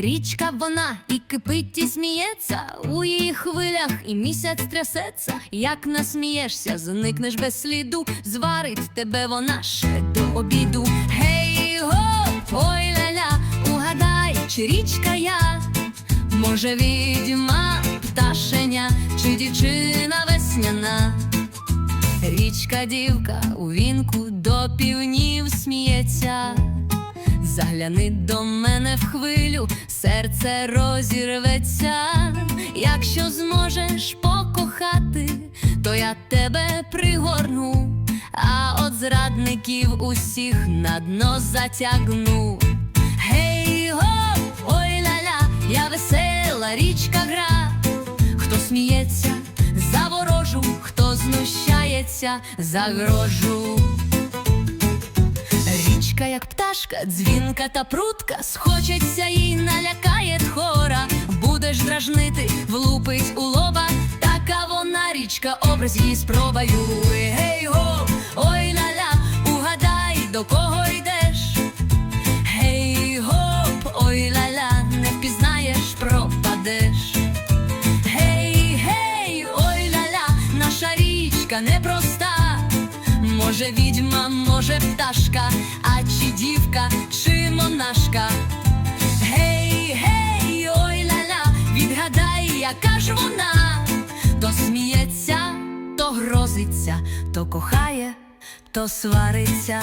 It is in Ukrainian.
Річка вона і кипить, і сміється у її хвилях, і місяць трясеться. Як насмієшся, зникнеш без сліду, зварить тебе вона ще до обіду. Гей, го, ой ля-ля, угадай, чи річка я, може відьма, пташеня, чи дівчина весняна. Річка дівка у вінку до сміється. Загляни до мене в хвилю, серце розірветься. Якщо зможеш покохати, то я тебе пригорну, а от зрадників усіх на дно затягну. Гей, го, ой ля-ля, я весела річка гра. Хто сміється, заворожу, хто знущається, загрожу. Як пташка, дзвінка та прутка, схочеться їй налякає тхора. Будеш дражнити, влупить у лоба, така вона річка, образ її спробаю. Гей го, ой ля-ля, угадай, до кого йдеш. Гей гоп, ой ля-ля, не впізнаєш, пропадеш. Гей, гей, ой ля-ля, наша річка непроста. Може відьма, може пташка, а чи дівка, чи монашка. Гей, гей, ой ля-ля, відгадай, яка ж вона, то сміється, то грозиться, то кохає, то свариться.